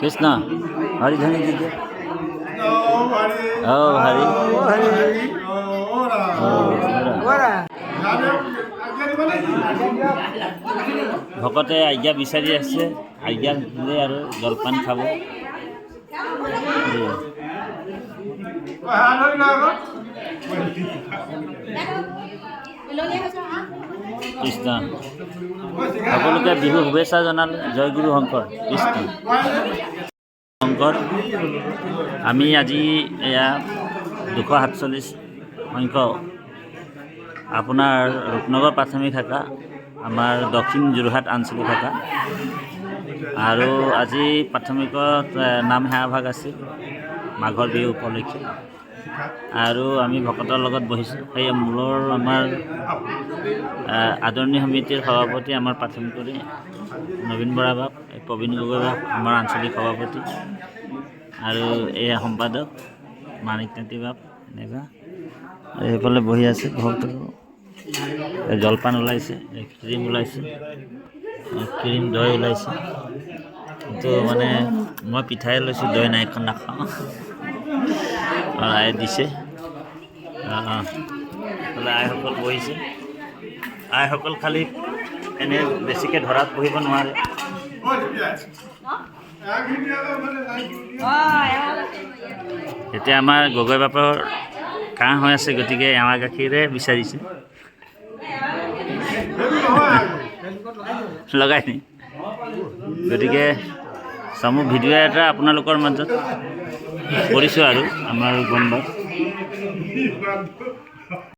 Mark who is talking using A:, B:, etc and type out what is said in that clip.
A: কৃষ্ণ হৰি ধ্বনি দি। দিয়ে ও হৰি ভকতে আজ্ঞা বিচাৰি আছে, আজ্ঞা দিলে আৰু জলপান খাব। দিয়ে। কৃষ্ণ। সকলোকে বিহু শুভেচ্ছা জনালোঁ জয় গুৰু শংকৰ। কৃষ্ণ। শংকৰ, আমি আজি এয়া দুশ সাতচল্লিছ সংখ্যক আপোনাৰ ৰূপনগৰ প্ৰাথমিক শাখা, আমাৰ দক্ষিণ যোৰহাট আঞ্চলিক শাখা। আৰু আজি প্ৰাথমিকত নাম সেৱাভাগ আছিল, মাঘৰ বিহু উপলক্ষে। আৰু আমি ভকতৰ লগত বহিছোঁ। সেই মূলৰ আমাৰ আদৰণি সমিতিৰ সভাপতি আমাৰ প্ৰাথমিকৰে নবীন বৰা বাপ এই প্ৰবীণ গগৈ বাপ আমাৰ আঞ্চলিক সভাপতি আৰু এয়া সম্পাদক মাণিক নাতি বাপ এনেকুৱা। সেইফালে বহি আছে ভক্ত এই জলপান ওলাইছে এই ক্ৰীম ওলাইছে এই ক্ৰীম দৈ ওলাইছে। কিন্তু মানে মই পিঠাই লৈছোঁ দৈ নাই এখন নাখাওঁ। আয়ে দিছে। অঁ আইসকল বহিছে। আইসকল খালি এনে বেছিকৈ ধৰাত বহিব নোৱাৰে। এতিয়া আমাৰ গগৈ বাপৰ কাহ হৈ আছে, গতিকে এৱা গাখীৰে বিচাৰিছে। লগাই নি গতিকে চমু ভিডিঅ' এটা আপোনালোকৰ মাজত কৰিছোঁ আৰু আমাৰ গণ্ডত